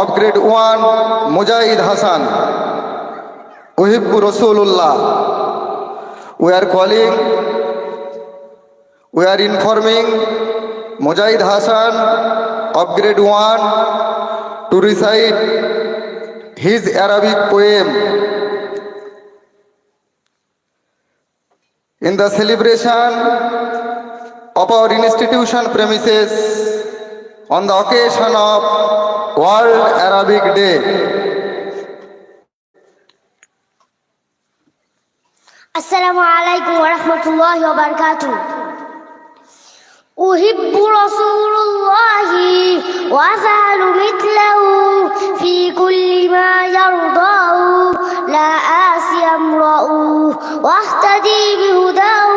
Of grade one Mujahid Hasan ওহিব্বু রসুল্লাহ we are calling we are informing Mujahid Hasan of grade one to recite his Arabic poem in the celebration of our institution premises on the occasion of World Arabic Day আসসালামু আলাইকুম ওয়া রাহমাতুল্লাহি ওয়া বারাকাতুহু أحب رسول الله وأفعل مثله في كل ما يرضاه لا آسي امرأ واهتدي بهداه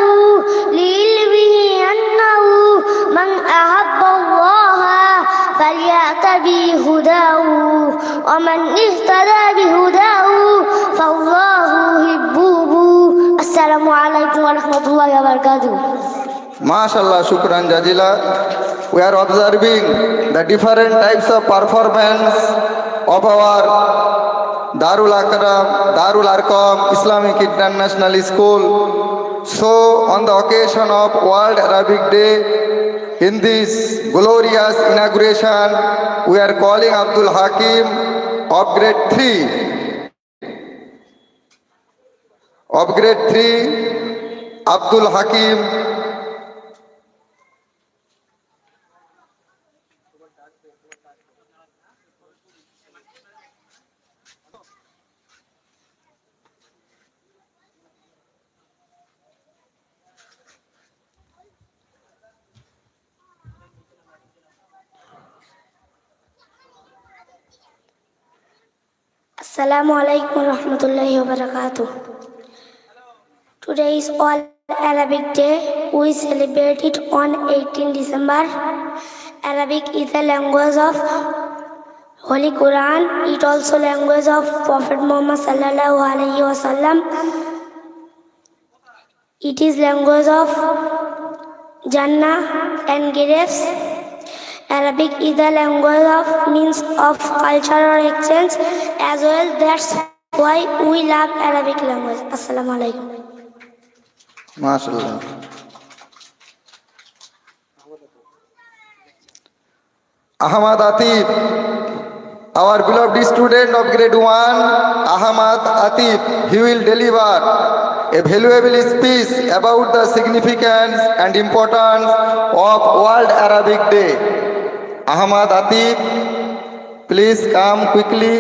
لله MashaAllah, Shukran Jajila. We are observing the different types of performance of our Darul Akram, Darul Arkom Islamic International School. So, on the occasion of World Arabic Day, in this glorious inauguration, we are calling Abdul Hakim of grade 3. Of grade 3, Abdul Hakim Assalamu alaikum warahmatullahi wabarakatuh. Today is all Arabic day. We celebrate it on 18 December. Arabic is the language of Holy Quran. It also language of Prophet Muhammad sallallahu alaihi wasallam. It is language of Jannah and graves. Arabic is a language of means of cultural exchange as well. That's why we love Arabic language. Assalamu alaikum. MashaAllah. Ahmad Atif, our beloved student of grade 1, Ahmad Atif, he will deliver a valuable speech about the significance and importance of World Arabic Day. Ahmad Atif please come quickly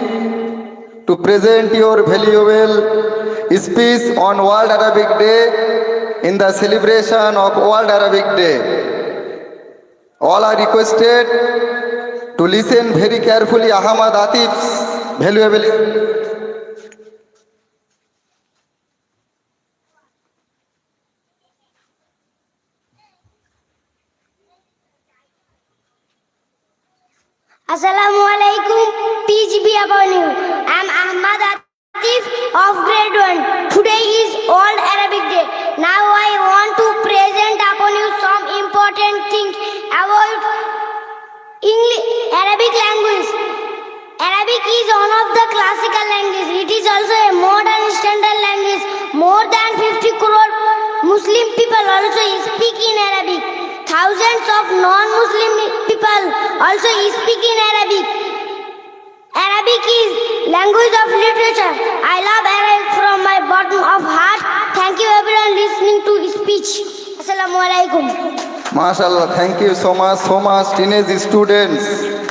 to present your valuable speech on World Arabic Day in the celebration of World Arabic Day all are requested to listen very carefully Ahmad Atif valuable Assalamualaikum. alaikum, peace be upon you. I am Ahmad Atif of grade 1. Today is World Arabic Day. Now I want to present upon you some important things about English, Arabic language. Arabic is one of the classical languages. It is also a modern standard language. More than 50 crore Muslim people also speak in Arabic. millions of non-Muslim people also speak in Arabic. Arabic is language of literature. I love Arabic from my bottom of heart. Thank you everyone listening to speech. Assalamu alaikum. MashaAllah, thank you so much, so much, teenage students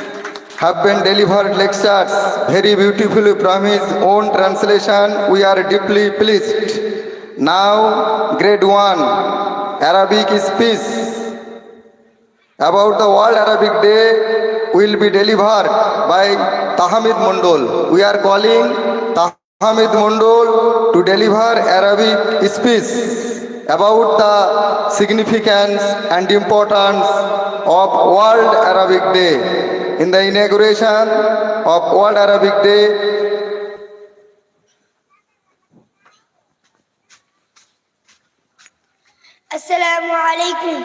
have been delivered lectures very beautifully from his own translation. We are deeply pleased. Now, grade 1, Arabic speech. About the World Arabic Day will be deliver by Tahamid Mondal we are calling Tahamid Mondal to deliver Arabic speech about the significance and importance of World Arabic Day in the inauguration of World Arabic Day আসসালামু আলাইকুম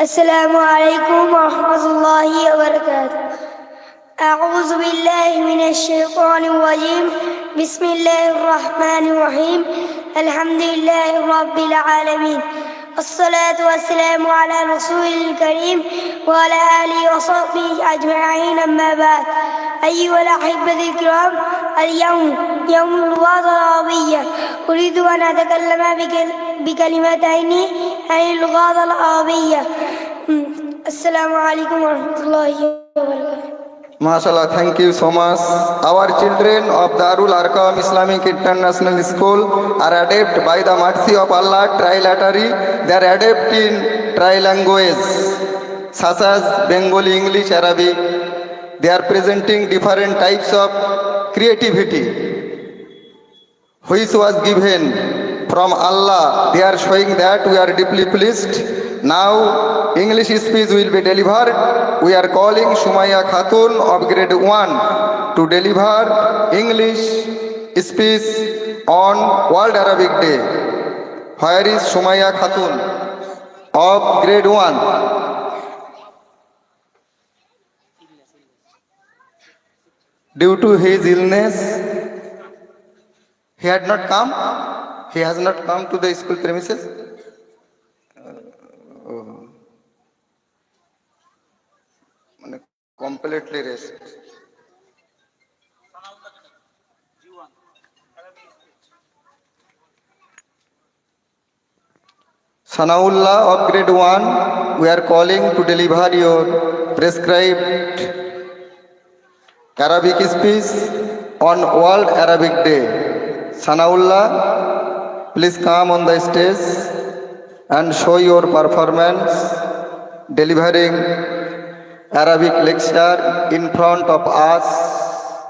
السلام عليكم ورحمة الله وبركاته أعوذ بالله من الشيطان الرجيم بسم الله الرحمن الرحيم الحمد لله رب العالمين الصلاة والسلام على رسول الكريم وعلى آله وصحبه أجمعين أما بعد أيها الأحبة الكرام اليوم يوم اللغة العربية أريد أن أتكلم بكلمتين عن اللغة العربية আসসালামু আলাইকুম রহমতুল্লাহি মাশাআল্লাহ thank you so much our children of Darul Arqam Islamic international school are adept by the mercy of Allah trilaterally they are adept in tri language such as Bengali, English, Arabic. They are presenting different types of creativity which was given from Allah. They are showing that we are deeply pleased Now, English speech will be delivered. We are calling Sumaya Khatun of grade 1 to deliver English speech on World Arabic Day. Where is Sumaya Khatun of grade 1? Due to his illness, he had not come. He has not come to the school premises. completely racist. Sanaullah of grade 1, we are calling to deliver your prescribed Arabic speech on World Arabic Day. Sanaullah, please come on the stage and show your performance delivering Arabic lecture in front of us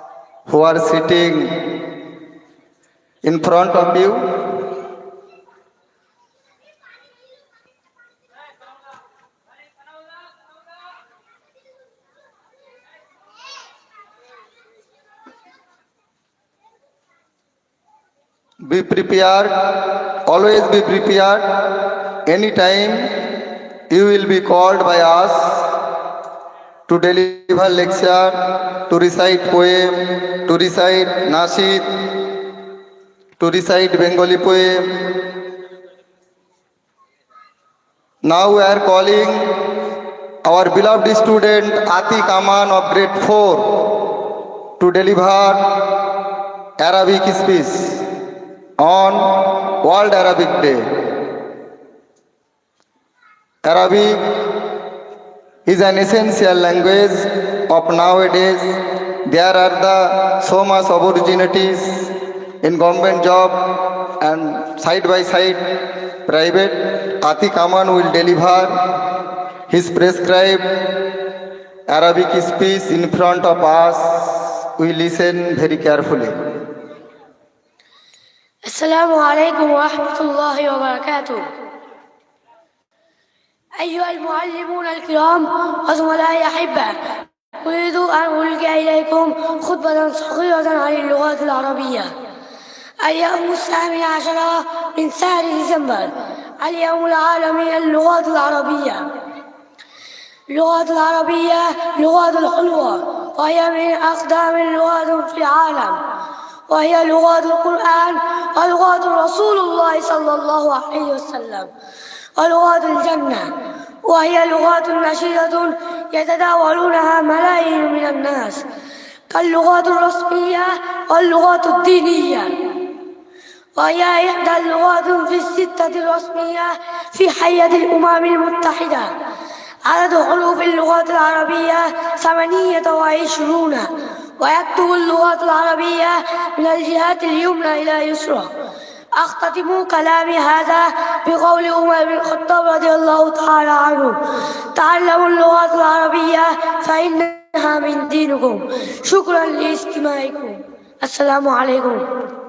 who are sitting in front of you. Be prepared, always be prepared. Anytime you will be called by us. to deliver lecture, to recite poem, to recite nashid, to recite Bengali poem. Now we are calling our beloved student Atik Aman of grade 4 to deliver Arabic speech on World Arabic Day. Arabic is an essential language of nowadays. There are the so much opportunities in government job and side by side private. ati kaman will deliver his prescribed Arabic speech in front of us. We listen very carefully. Assalamu alaikum wa rahmatullahi wa barakatuh. أيها المعلمون الكرام وزملائي أحبة أريد أن ألقي إليكم خطبة صغيرة عن اللغات العربية اليوم الثامن عشر من شهر ديسمبر اليوم العالمي للغات العربية اللغات العربية لغات الحلوة وهي من أقدم اللغات في العالم وهي لغات القرآن ولغات رسول الله صلى الله عليه وسلم ولغات الجنة وهي لغات نشيدة يتداولونها ملايين من الناس كاللغات الرسمية واللغات الدينية وهي إحدى اللغات في الستة الرسمية في حية الأمم المتحدة عدد حروف اللغات العربية ثمانية وعشرون ويكتب اللغات العربية من الجهات اليمنى إلى يسرى أختتم كلامي هذا بقول عمر بن الخطاب رضي الله تعالى عنه تعلموا اللغة العربية فإنها من دينكم شكرا لاستماعكم السلام عليكم